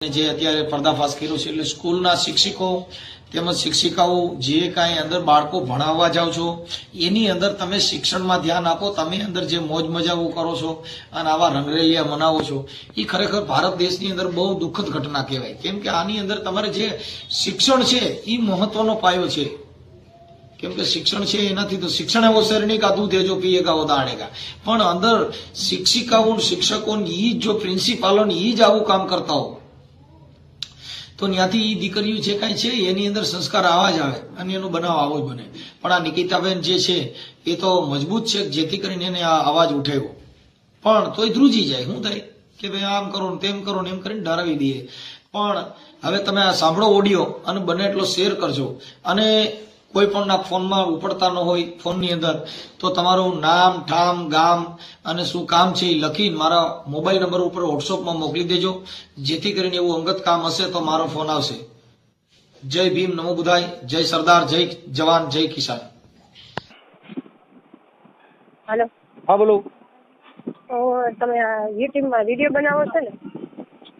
જે અત્યારે પર્દાફાશ કર્યો છે એટલે સ્કૂલના શિક્ષકો તેમજ શિક્ષિકાઓ જે કાંઈ અંદર બાળકો ભણાવવા જાઓ છો, એની અંદર તમે શિક્ષણમાં ધ્યાન આપો, તમે અંદર જે મોજ મજાઓ કરો છો અને આવા રંગરેલિયા મનાવો છો એ ખરેખર ભારત દેશની અંદર બહુ દુઃખદ ઘટના કહેવાય. કેમ કે આની અંદર તમારે જે શિક્ષણ છે એ મહત્વનો પાયો છે. કેમ કે શિક્ષણ છે એનાથી તો શિક્ષણ એવો શરીર કા દૂધ જો પીએગા દાડેગા પણ અંદર શિક્ષિકાઓ શિક્ષકો એ જ જો પ્રિન્સિપાલો એ જ આવું કામ કરતા હો તો ત્યાંથી દીકરીઓ જે કાંઈ છે, એની અંદર સંસ્કાર આવા જ આવે. અને એનો બનાવ આવો જ બને. પણ આ નિકિતાબેન જે છે, એ તો મજબૂત છે, જેથી કરીને એને આ અવાજ ઉઠાવ્યો. પણ તોય ધ્રુજી જાય. શું થાય? કે ભાઈ આમ કરો ને તેમ કરો ને એમ કરીને ડરાવી દઈએ. પણ હવે તમે આ સાંભળો ઓડિયો અને બને એટલો શેર કરજો. અને કોઈ પણ ના ફોનમાં ઉપડતા ન હોય ફોનની અંદર તો તમારું નામ ઠામ ગામ અને શું કામ છે એ લખી મારા મોબાઈલ નંબર ઉપર વોટ્સઅપમાં મોકલી દેજો. જેથી કરીને એવું અંગત કામ હશે તો મારો ફોન આવશે. જય ભીમ નમો બુધાય જય સરદાર જય જવાન જય કિસાન. હેલો. હા બોલો. તમે યુટ્યુબમાં વીડિયો બનાવો છો ને?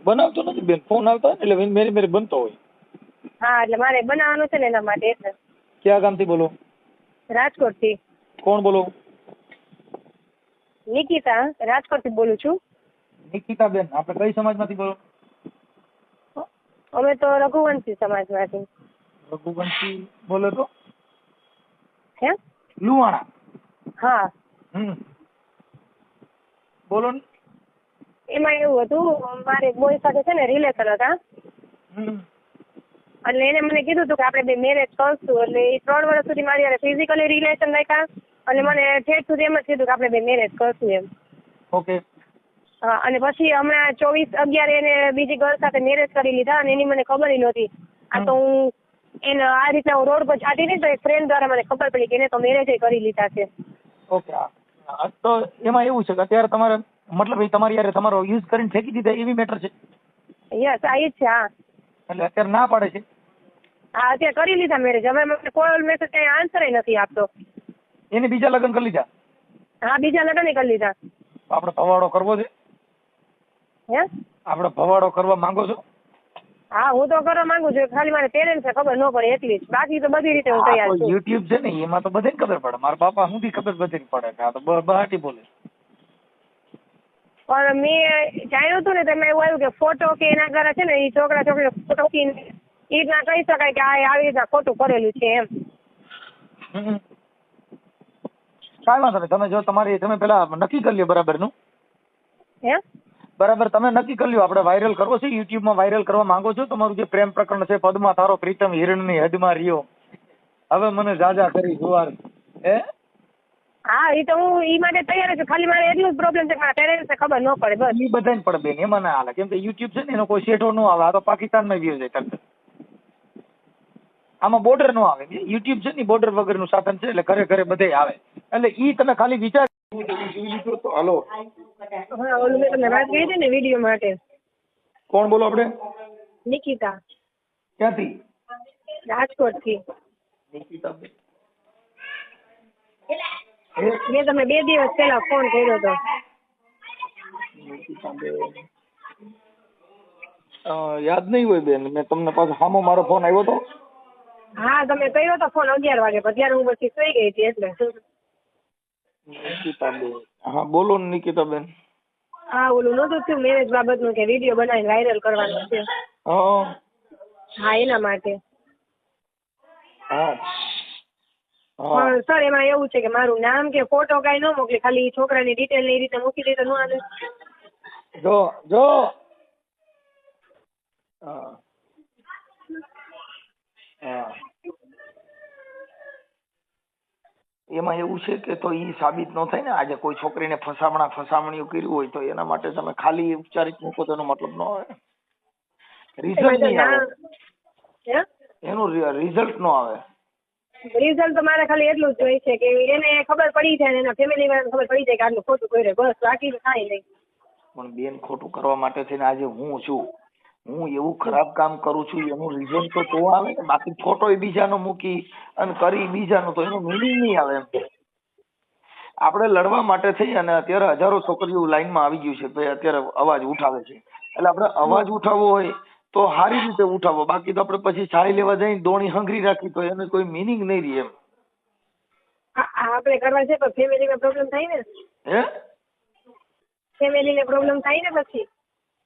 બનાવતો નથી બેન. ફોન આવતા એટલે મેરે મેરે બનતો હોય. હા એટલે મારે બનાવવાનું છે ને એના માટે એટલે. ક્યાં ગામથી બોલો? રાજકોટથી. કોણ બોલો? નિકિતા રાજકોટથી બોલું છું. નિકિતા બેન આપણે કઈ સમાજમાંથી બોલો? અમે તો રઘુવંશી સમાજમાંથી. રઘુવંશી બોલો તો? હે? લુવાણા હા. હમ. બોલો ને. એમાં એવું હતું મારે એક બોય સાથે છે ને રિલેશન હતા. હમ. એટલે એને મને કીધું હતું કે આપણે બે મેરેજ કરશું. એટલે એ ત્રણ વર્ષ સુધી મારી હારે ફિઝિકલી રિલેશન રાખ્યા અને મને ઠેઠ સુધી એમ જ કીધું કે આપણે બે મેરેજ કરશું એમ. ઓકે અને પછી હમણાં ચોવીસ અગિયાર એને બીજી ગર્લ સાથે મેરેજ કરી લીધા અને એની મને ખબર નહોતી. આ તો હું એને આ રીતના હું રોડ પર હતી ને તો એક ફ્રેન્ડ દ્વારા મને ખબર પડી કે એને તો મેરેજ કરી લીધા છે. ઓકે તો એમાં એવું છે કે અત્યારે તમારે મતલબ એ તમારી યારે તમારો યુઝ કરીને ફેંકી દીધા એવી મેટર છે? યસ આ છે હા. એટલે અત્યારે ના પાડે છે? હા અત્યારે કરી લીધા મેરેજ હવે મને કોલ મેસેજ કઈ આન્સર નથી આપતો. એને બીજા લગ્ન કરી લીધા? હા બીજા લગ્ન કરી લીધા. આપણે ભવાડો કરવો છે? હે? આપણે ભવાડો કરવા માંગો છો? હા હું તો કરવા માંગુ છું. ખાલી મારે પેરેન્ટ્સ ખબર ન પડે એટલી જ. બાકી તો બધી રીતે હું તૈયાર છું. યુટ્યુબ છે ને એમાં તો બધાને ખબર પડે. મારા બાપા સુધી ખબર બધી પડે કે આ તો બહાટી બોલે. પણ મેં જાણ્યું હતું ને તમે એવું આવ્યું કે ફોટો કે એના ઘરે છે ને એ છોકરા છોકરી ફોટો એ રીતના કહી શકાય કે આ આવી રીતના ખોટું કરેલું છે એમ. કાંઈ વાંધો નહીં. તમે જો તમારી તમે પેલા નક્કી કરી લ્યો બરાબરનું હે? બરાબર તમે નક્કી કરી લ્યો. આપણે વાયરલ કરવો છે યુટ્યુબમાં વાયરલ કરવા માંગો છો તમારું જે પ્રેમ પ્રકરણ છે પદમાં તારો પ્રીતમ હિરણની હદમાં રહ્યો. હવે મને જાજા કરી જુવાર. હે? હા એ તો હું એ માટે તૈયાર છું. ખાલી મારે એટલું જ પ્રોબ્લેમ છે કે મારા પેરેન્ટ્સને ખબર ન પડે બસ. એ બધાને પડે બેન એમાં ના હાલે. કેમ કે યુટ્યુબ છે ને એનો કોઈ શેઠો નો આવે. આ તો પાકિસ્તાનમાં વ્યૂ જાય તરત આમાં બોર્ડર નો આવે. યુટ્યુબ છે ને બોર્ડર વગરનું સાધન છે એટલે ઘરે ઘરે બધે આવે. એટલે ઈ તમે ખાલી વિચાર હલો હા ઓલું મેં તમને વાત કરી હતી ને વીડિયો માટે. કોણ બોલો આપણે નિકિતા. ક્યાંથી? રાજકોટથી. નિકિતા મેં તમને બે દિવસ પહેલા ફોન કર્યો હતો યાદ નહીં હોય બેન મેં તમને પાછો સામો મારો ફોન આવ્યો તો. હા તમે કર્યો હતો ફોન અગિયાર વાગે પણ ત્યારે હું પછી સુઈ ગઈ હતી એટલે. નિકિતાબેન હા બોલો ને નિકિતાબેન. હા ઓલું નહોતું થયું મેરેજ બાબતનું કે વીડિયો બનાવીને વાયરલ કરવાનો છે. હા. એના માટે. હા. પણ સર એમાં એવું છે કે મારું નામ કે ફોટો કાંઈ ન મોકલે ખાલી છોકરાની ડિટેલ ને એ રીતે મૂકી દે તો ન હાલે જો જો. હા. એમાં એવું છે કે તો એ સાબિત ન થાય ને. આજે કોઈ છોકરીને ફસામણા ફસામણીઓ કર્યું હોય તો એના માટે તમે ખાલી ઉપચારિક મૂકો તો એનો મતલબ ન આવે. રિઝલ્ટ નહીં આવે. એનું રિઝલ્ટ ન આવે. રિઝલ્ટ તો મારે ખાલી એટલું જ જોઈ છે કે એને ખબર પડી જાય એના ફેમિલી વાળાને ખબર પડી જાય કે આટલું ખોટું કર્યું. બસ બાકી કાંઈ નહીં. પણ બેન ખોટું કરવા માટે થઈને આજે હું છું. હું એવું ખરાબ કામ કરું છું એનું રીઝન તો તો આવે ને બાકી ફોટો બીજાનો મૂકી અને કરી બીજાનો તો એનો મિનિંગ નહીં આવે એમ. આપણે લડવા માટે થઈ અને અત્યારે હજારો છોકરીઓ લાઈનમાં આવી ગયું છે ભાઈ અત્યારે અવાજ ઉઠાવે છે. એટલે આપણે અવાજ ઉઠાવવો હોય તો સારી રીતે ઉઠાવો. બાકી તો આપણે પછી ચાય લેવા જઈને દોણી હંગરી રાખી તો એને કોઈ મિનિંગ નહીં રહી એમ. આપણે કરવા છે પણ ફેમિલીમાં પ્રોબ્લેમ થાય ને? હે? ફેમિલીને પ્રોબ્લેમ થાય ને પછી?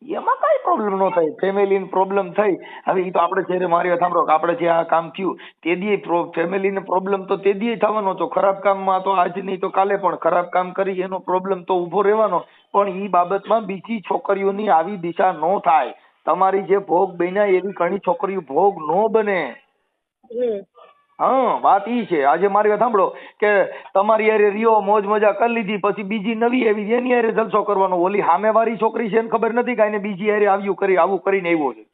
એમાં કઈ પ્રોબ્લેમ ન થાય. ફેમિલી પ્રોબ્લેમ થઈ. હવે એ તો આપણે જ્યારે મારી વાત સાંભળો કે આપણે જે આ કામ થયું, તે દી ફેમિલી ને પ્રોબ્લેમ તો તે દી થવાનો તો ખરાબ કામમાં તો આજ નહીં તો કાલે પણ. ખરાબ કામ કરી એનો પ્રોબ્લેમ તો ઊભો રહેવાનો. પણ ઈ બાબતમાં બીજી છોકરીઓની આવી દિશા ન થાય. તમારી જે ભોગ બન્યા એવી ઘણી છોકરીઓ ભોગ ન બને. હા વાત ઈ છે. આજે મારી વાત સાંભળો કે તમારી હારે રિયો મોજ મજા કરી લીધી પછી બીજી નવી એવી એની હારે જલસો કરવાનો. ઓલી સામેવાળી છોકરી છે એને ખબર નથી કે આને બીજી હારે આવ્યું કરી આવું કરીને આવ્યો છે.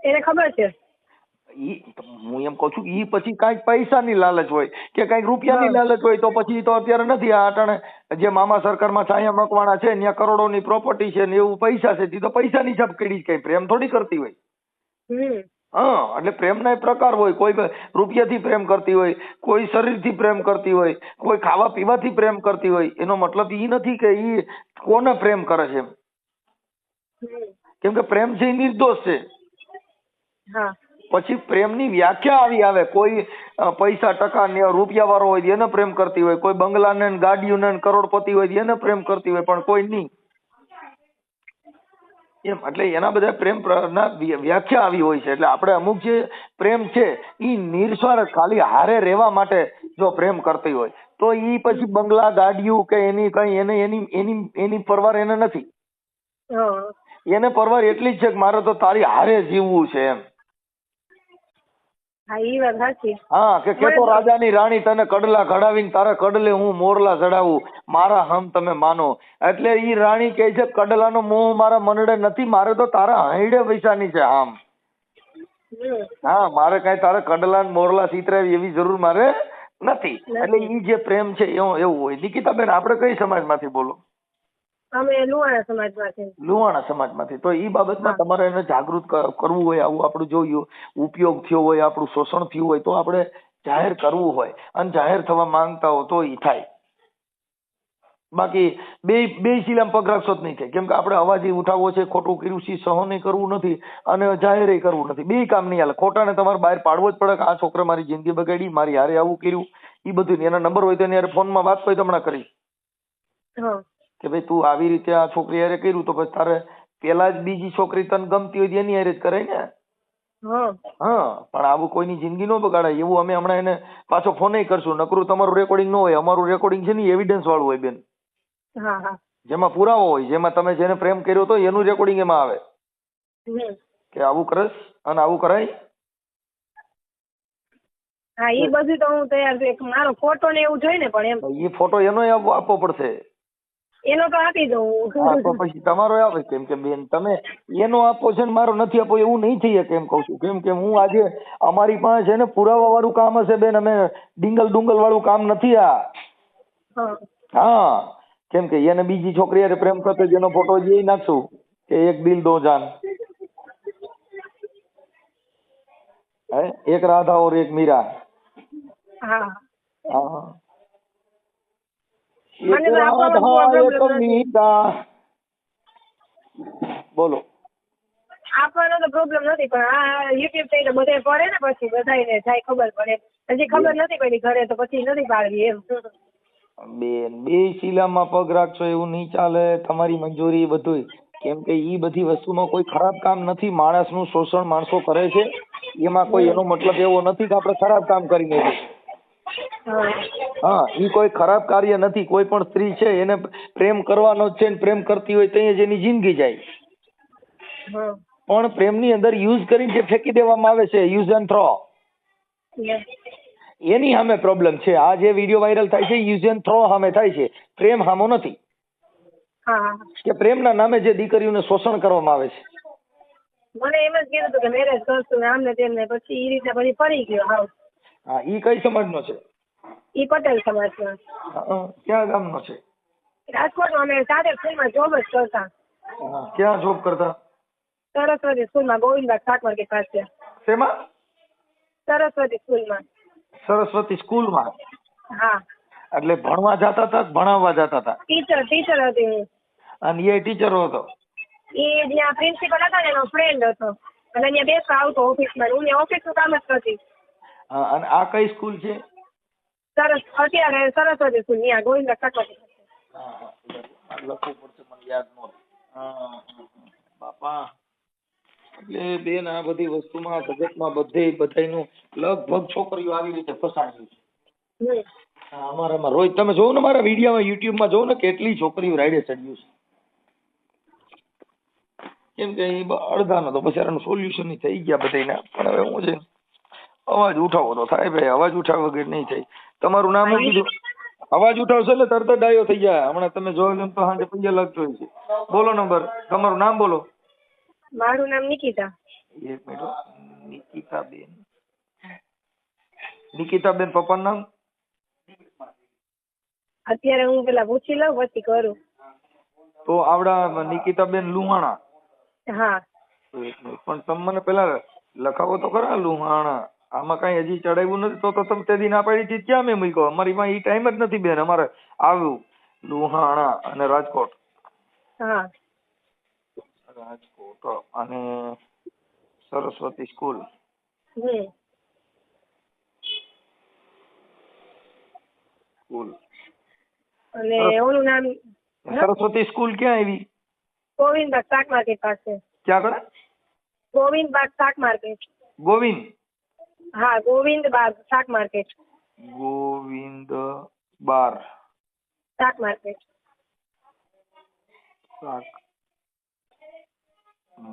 એને ખબર છે? ઈ હું એમ કહું છું ઈ પછી કાંઈક પૈસાની લાલચ હોય કે કાંઈક રૂપિયાની લાલચ હોય તો પછી તો અત્યારે નથી આ અટાણે. જે મામા સરકારમાં છાયા મકવાણા છે ત્યાં કરોડોની પ્રોપર્ટી છે ને એવું પૈસા છે તે તો પૈસાની ઝપકડી જ કઈ પ્રેમ થોડી કરતી હોય. હમ. હા એટલે પ્રેમના એ પ્રકાર હોય. કોઈ રૂપિયાથી પ્રેમ કરતી હોય કોઈ શરીરથી પ્રેમ કરતી હોય કોઈ ખાવા પીવાથી પ્રેમ કરતી હોય એનો મતલબ એ નથી કે એ કોને પ્રેમ કરે છે કેમ કે પ્રેમ છે એ નિર્દોષ છે. હા. પછી પ્રેમની વ્યાખ્યા આવી આવે. કોઈ પૈસા ટકા ને રૂપિયા વાળો હોય એને પ્રેમ કરતી હોય. કોઈ બંગલાને ને ગાડીઓને ને કરોડપતિ હોય એને પ્રેમ કરતી હોય પણ કોઈ નહીં. એમ એટલે એના બધા પ્રેમ ના વ્યાખ્યા આવી હોય છે. એટલે આપણે અમુક જે પ્રેમ છે એ નિર્સ્વાર્થ ખાલી હારે રહેવા માટે જો પ્રેમ કરતી હોય તો એ પછી બંગલા ગાડીઓ કે એની કઈ એને એની એની એની પરવાર એને નથી. એને પરવાર એટલી જ છે કે મારે તો તારી હારે જીવવું છે એમ. હા ઈ વાત સાચી હા કે કેતો રાજા રાજાની રાણી તને કડલા ઘડાવીને તારા કડલે હું મોરલા ચડાવું મારા હમ તમે માનો. એટલે ઈ રાણી કહે છે કડલાનો મોહ મારા મનડે નથી મારે તો તારા હૈડે પૈસાની છે આમ. હા મારે કઈ તારા કડલા ને મોરલા સીતરાવી એવી જરૂર મારે નથી. એટલે ઈ જે પ્રેમ છે એવું એવું હોય. નિકિતાબેન આપણે કઈ સમાજમાંથી બોલો? અમે લુહાણા સમાજમાંથી. લુહાણા સમાજમાંથી. તો એ બાબતમાં તમારે એને જાગૃત કરવું હોય આવું આપણું જોયું ઉપયોગ થયો હોય આપણું શોષણ થયું હોય તો આપણે જાહેર કરવું હોય. અને જાહેર થવા માંગતા હો તો એ થાય. બાકી બે બે શીલામ પગ રાખશો જ નહીં થાય કેમ કે આપણે અવાજ ઉઠાવવો છે ખોટું કર્યું છે સહન કરવું નથી અને જાહેર કરવું નથી. બે કામ નહીં હાલે. ખોટાને તમારે બહાર પાડવો જ પડે કે આ છોકરા મારી જિંદગી બગાડી મારી હારે આવું કર્યું. ઈ બધું એના નંબર હોય તો એની ફોનમાં વાત હોય તો હમણાં કરી. કે ભાઈ તું આવી રીતે આ છોકરી હારે કર્યું તો પછી તારે પેલા જ બીજી છોકરી તને ગમતી હોય તો એની હારે જ કરાય ને? હા. હા પણ આવું કોઈની જિંદગી નો બગાડાય. એવું અમે હમણાં એને પાછો ફોન કરશું. નકરું તમારું રેકોર્ડિંગ ન હોય. અમારું રેકોર્ડિંગ છે ને એવિડન્સ વાળું હોય બેન. જેમાં પુરાવો હોય જેમાં તમે જેને પ્રેમ કર્યો તો એનું રેકોર્ડિંગ એમાં આવે. કે આવું કરસ અને આવું કરાય. હા એ બધું તો હું તૈયાર છું. મારો ફોટો ને એવું જોઈ ને પણ એમ. એ ફોટો એનો આપવો પડશે. તમારો આપે. કેમ કે બેન તમે એનો આપો છે મારો નથી આપો એવું નહીં થઈ કેમ કહું છું. કેમ કે હું આજે અમારી પાસે છે ને પુરાવા વાળું કામ હશે બેન અમે ડિંગલ ડુંગલ વાળું કામ નથી આ. હા. કેમ કે એને બીજી છોકરી અરે પ્રેમ કરતો જેનો ફોટો જે નાખશું. કે એક દિલ દો જાન. એક રાધા ઓર એક મીરા. હા હા. બોલો. આપવાનો તો પ્રોબ્લેમ નથી પણ આ યુટ્યુબ થઈ બધે પડે ને પછી બધાને થાય ખબર પડે. હજી ખબર નથી પડી ઘરે તો પછી નથી પાડવી એમ. બેન બે શીલામાં પગ રાખશો એવું નહીં ચાલે તમારી મંજૂરી બધું કેમ કે એ બધી વસ્તુમાં કોઈ ખરાબ કામ નથી માણસનું શોષણ માણસો કરે છે. એમાં કોઈ એનો મતલબ એવો નથી કે આપણે ખરાબ કામ કરી નાખીએ. હા એ કોઈ ખરાબ કાર્ય નથી. કોઈ પણ સ્ત્રી છે એને પ્રેમ કરવાનો જ છે ને પ્રેમ કરતી હોય તો જ એની જિંદગી જાય. પણ પ્રેમની અંદર યુઝ કરીને જે ફેંકી દેવામાં આવે છે યુઝ એન્ડ થ્રો એની સામે પ્રોબ્લેમ છે. આ જે વીડિયો વાયરલ થાય છે યુઝ એન્ડ થ્રો સામે થાય છે. પ્રેમ સામો નથી. કે પ્રેમના નામે જે દીકરીઓને શોષણ કરવામાં આવે છે. મને એમ જ કીધું કે મેરેજ કરશું ને આમને તેમને પછી એ રીતે પછી ફરી ગયો હા ઈ કઈ સમજનો છે? ઈ પટેલ સમાજમાં ક્યાં ગામનો છે? રાજકોટમાં અમે સાથે સ્કૂલમાં જોબ જ કરતા. ક્યાં જોબ કરતા? સરસ્વતી સ્કૂલમાં ગોવિંદભાઈ ઠાકોર કે પાસે શેમાં? સરસ્વતી સ્કૂલમાં. સરસ્વતી સ્કૂલમાં? હા. એટલે ભણવા જતા હતા ભણાવવા જતા હતા ટીચર ટીચર હતી હું. અને એ ટીચરો હતો? એ જ્યાં પ્રિન્સિપલ હતા ને એનો ફ્રેન્ડ હતો. અને અહીંયા બેસવા આવતો ઓફિસમાં હું ઓફિસનું કામ જ કરતી. અને આ કઈ સ્કૂલ છે? સરસ અત્યારે સરસ જ છું ત્યાં ગોવિંદ હા, લખવું પડશે મને યાદ નહોતું. બાપા એટલે બેન આ બધી વસ્તુમાં જગતમાં બધે બધાનું લગભગ છોકરીઓ આવી રીતે ફસાણી છે. અમારામાં રોજ તમે જોવો ને મારા વિડીયોમાં યુટ્યુબમાં જોવો ને કેટલી છોકરીઓ રાઈડે ચડ્યું છે. કેમ કે એ અડધાનો તો બચારાનું સોલ્યુશન થઈ ગયા બધાયના પણ હવે હું છે અવાજ ઉઠાવો તો થાય ભાઈ અવાજ ઉઠાવવા વગર નહીં થાય. તમારું નામ શું કીધું. અવાજ ઉઠાવશો એટલે તરત ડાયો થઈ જાય. હમણાં તમે એમ તો સાંજે પૈયા લાગતો હોય છે. બોલો નંબર તમારું નામ બોલો. મારું નામ નિકિતા. એક મિનિટ નિકિતા બેન નિકિતા બેન પપ્પાનું નામ? અત્યારે હું પેલા પૂછી લઉં પછી કરું. તો આવડા નિકિતા બેન લુહાણા. હા. પણ તમે મને પેલા લખાવો તો ખરા લુહાણા. આમાં કઈ હજી ચડાવ્યું નથી તો તો તમે તે દી ના પાડી હતી ક્યાં મેં મૂક્યો? અમારી પાસે એ ટાઈમ જ નથી બેન અમારે આવ્યું લુહાણા અને રાજકોટ. હા. રાજકોટ અને સરસ્વતી સ્કૂલ. સ્કૂલ. અને ઓનું નામ સરસ્વતી સ્કૂલ ક્યાં આવી? ગોવિંદબાગ શાક માર્કેટ પાસે. ક્યાં આગળ ગોવિંદબાગ શાક માર્કેટ. ગોવિંદ? હા ગોવિંદ બાર શાક માર્કેટ. ગોવિંદ બાર. શાક માર્કેટ. શાક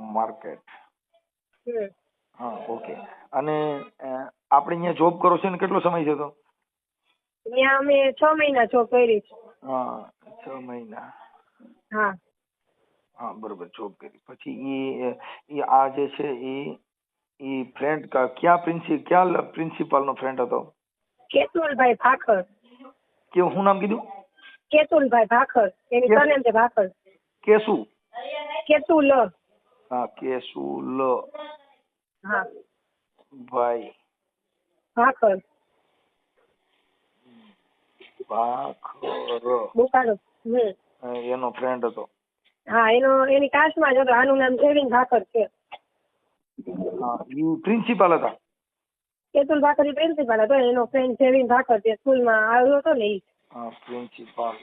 માર્કેટ. હા ઓકે. અને આપણે અહીંયા જોબ કરો છો ને કેટલો સમય છે તો? ત્યાં અમે છ મહિના જોબ કરી છે. હા છ મહિના. હા. હા બરોબર જોબ કરી. પછી એ આ જે છે એ એ ફ્રેન્ડ ક્યાં પ્રિન્સી ક્યાં પ્રિન્સિપાલ નો ફ્રેન્ડ હતો? કેતુલભાઈ ભાખર. કે હું નામ કીધું? કેતુલભાઈ ભાખર. એની સરનેમ છે ભાખર. કેસુ. કેતુલ. હા કેસુલ હા. ભાઈ. ભાખર. ભાખર. બુકાનો હમ. એનો ફ્રેન્ડ હતો. હા એનો એની કાસ્ટમાં જ હતો. આનું નામ જેવિન ભાખર છે. પ્રિન્સિપાલ હતા. કેતુલ ભાખર પ્રિન્સિપાલ હતો એનો ફ્રેન્ડ સેવિન ભાખર જે સ્કૂલમાં આવ્યો હતો ને પ્રિન્સિપાલ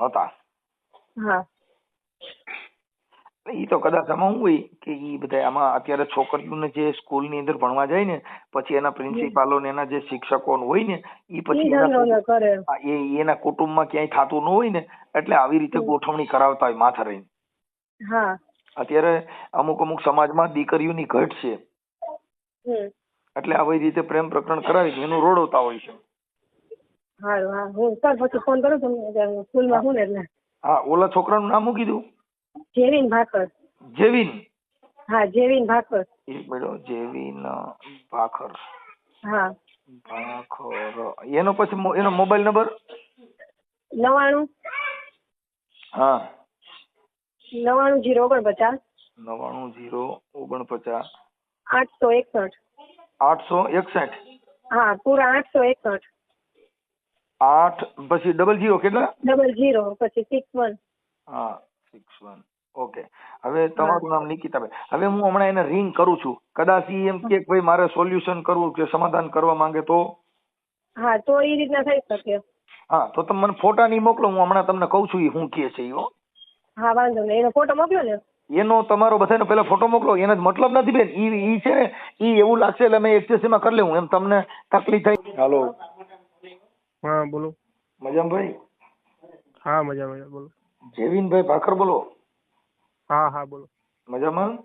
હતા. હા. ઈ તો કદાચ આમાં હું હોય કે ઈ બધા આમાં અત્યારે છોકરીઓને જે સ્કૂલની અંદર ભણવા જાય ને પછી એના પ્રિન્સિપાલો ને એના જે શિક્ષકો હોય ને ઈ ઈ પછી એના એ એના કુટુંબમાં ક્યાંય થતું ન હોય ને એટલે આવી રીતે ગોઠવણી કરાવતા હોય માથા રહીને. હા. અત્યારે અમુક અમુક સમાજમાં દીકરીઓની ઘટ છે. એટલે આવી રીતે પ્રેમ પ્રકરણ કરાવી એનું રોડવતા હોય છે. હા હું સર પછી ફોન કરું તમને સ્કૂલમાં હું. ને એટલે. હા ઓલા છોકરાનું નામ શું કીધું? જેવિન ભાખર. જેવિન? હા જેવિન એક મિનિટ જેવિન ભાખર. હા. ભાખર. એનો પછી એનો મોબાઈલ નંબર? નવાણું હા. નવાણું જીરો ઓગણપચાસ. નવાણું જીરો ઓગણપચાસ. આઠસો એકસઠ. આઠસો એકસઠ. હા પૂરા આઠસો એકસઠ. આઠ પછી ડબલ જીરો કેટલા? ડબલ જીરો પછી સિક્સ વન હા સિક્સ વન ઓકે હવે તમારું નામ નિકિતાબેન. હવે હું હમણાં એને રિંગ કરું છું. કદાચ ઈ એમ કે ભાઈ મારે સોલ્યુશન કરવું કે સમાધાન કરવા માંગે તો? હા તો એ રીતના થઈ શકે. હા તો તમે મને ફોટા નહીં મોકલો. હું હમણાં તમને કહું છું એ હું કે છે ઈ હો વાંધો નહીં. એનો ફોટો મોકલો ને. એનો તમારો બધાનો પેલા ફોટો મોકલો. એનો જ મતલબ નથી બેન. ઈ ઈ છે ને ઈ એવું લાગશે એટલે મેં એક્સેસમાં કરી લેવું. એમ તમને તકલીફ થાય હાલો. હા બોલો. મજામભાઈ ભાઈ? હા મજા મજા. બોલો. જેવિનભાઈ ભાખર બોલો? હા હા બોલો. મજામાં?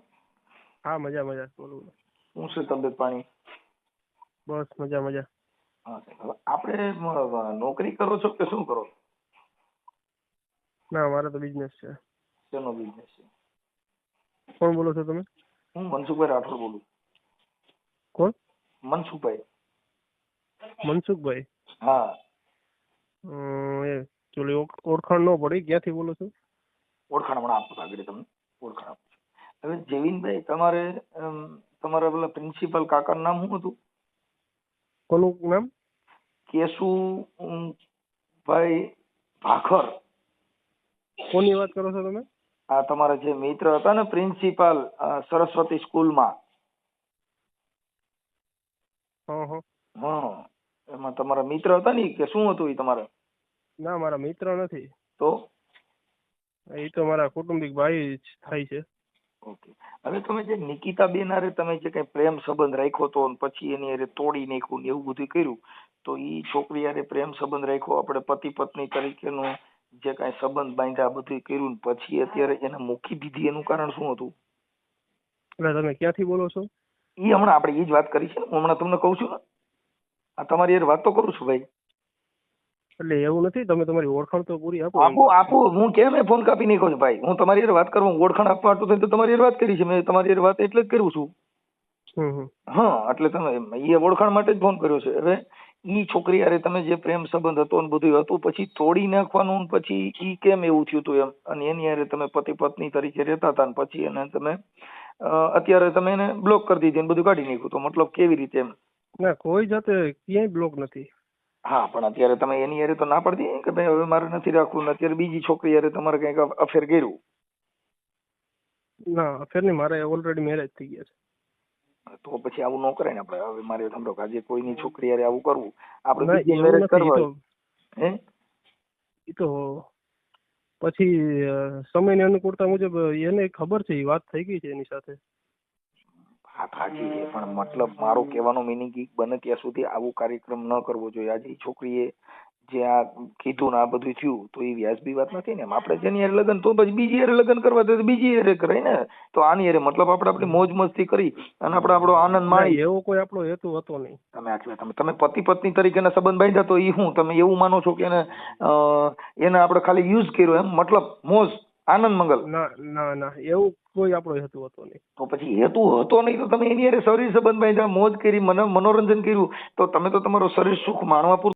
હા મજા મજા. બોલો બોલો. શું છે તબિયત પાણી? બસ મજા મજા. હા આપણે નોકરી કરો છો કે શું કરો ના મારે તો બિઝનેસ છે. શેનો બિઝનેસ છે? કોણ બોલો છો તમે? હું મનસુખભાઈ રાઠોડ બોલું કોણ? મનસુખભાઈ. મનસુખભાઈ? હા. એ ચોલી ઓળખાણ ન પડી ક્યાંથી બોલો છો? ઓળખાણ હમણાં આપું આગળ તમને. ઓળખાણ આપું હવે જેવિનભાઈ તમારે તમારા પેલા પ્રિન્સિપલ કાકાનું નામ શું હતું? કોનું નામ? કેશુ ભાઈ ભાખર. કોની વાત કરો છો તમે? આ તમારા જે મિત્ર હતા ને પ્રિન્સિપાલ સરસ્વતી સ્કૂલમાં. હા. એમાં તમારા મિત્ર હતા ને કે શું હતું એ તમારે? ના મારા મિત્ર નથી. તો? એ તો મારા કુટુંબિક ભાઈ જ થાય છે. ઓકે. હવે તમે જે નિકિતા બેન હારે તમે જે કઈ પ્રેમ સંબંધ રાખ્યો તો પછી એની અરે તોડી નાખ્યું ને એવું બધું કર્યું તો ઈ છોકરી અરે પ્રેમ સંબંધ રાખ્યો આપણે પતિ પત્ની તરીકેનો જે કાંઈ સંબંધ બાંધ્યા બધું કર્યું ને પછી અત્યારે એને મૂકી દીધી એનું કારણ શું હતું? એટલે તમે ક્યાંથી બોલો છો? એ હમણાં આપણે એ જ વાત કરી છે હું હમણાં તમને કહું છું ને. આ તમારી વાત તો કરું છું ભાઈ. એટલે એવું નથી તમે તમારી ઓળખાણ તો પૂરી આપો. આપો આપો હું કેમ ફોન કાપી નહીં કહું ભાઈ? હું તમારી યાર વાત કરું ઓળખાણ આપવા તો તમારી વાત કરી છે મેં તમારી વાત એટલે જ કરું છું. હા એટલે તમે એ ઓળખાણ માટે જ ફોન કર્યો છે. હવે ઈ છોકરી અરે તમે જે પ્રેમ સંબંધ હતો ને બધું હતું પછી તોડી નાખવાનું ને પછી ઈ કેમ એવું થયું હતું એમ? અને એની હારે તમે પતિ પત્ની તરીકે રહેતા હતા ને પછી એને તમે અત્યારે તમે એને બ્લોક કરી દીધી ને બધું કાઢી નાખ્યું તો મતલબ કેવી રીતે એમ? ના કોઈ જાતે ક્યાંય બ્લોક નથી. હા પણ અત્યારે તમે એની હારે તો ના પડતી કે ભાઈ હવે મારે નથી રાખવું અત્યારે બીજી છોકરી અરે તમારે કંઈક અફેર કર્યું? ના અફેર નહીં મારે ઓલરેડી મેરેજ થઈ ગયા તો પછી આવું ન કરે ને આપણે. હવે મારે સમજો આજે કોઈની છોકરી હારે આવું કરવું. આપણે બીજી મેરેજ કરવા હે? એ તો પછી સમય સમયની અનુકૂળતા મુજબ એને ખબર છે એ વાત થઈ ગઈ છે એની સાથે. વાત સાચી છે પણ મતલબ મારો કહેવાનો મિનિંગ બને ત્યાં સુધી આવો કાર્યક્રમ ન કરવો જોઈએ. આજે છોકરીએ જે આ કીધું ને આ બધું થયું તો એ વ્યાજબી વાત નથી ને આપણે જેની યારે લગ્ન તો પછી બીજી યારે લગ્ન કરવા તો બીજી યારે કરાય ને. તો આની યારે મતલબ આપણે આપણી મોજ મસ્તી કરી અને આપણે આપણો આનંદ માણી. એવો કોઈ આપણો હેતુ હતો નહીં. તમે આટલા તમે તમે પતિ પત્ની તરીકેના સંબંધ બાંધ્યા તો એ હું તમે એવું માનો છો કે એને એને આપણે ખાલી યુઝ કર્યો એમ? મતલબ મોજ આનંદ મંગલ? ના ના ના એવું કોઈ આપણો હેતુ હતો નહીં. તો પછી હેતુ હતો નહીં તો તમે એની યારે શરીર સંબંધ બાંધ્યા મોજ કરી મને મનોરંજન કર્યું. તો તમે તો તમારો શરીર સુખ માણવા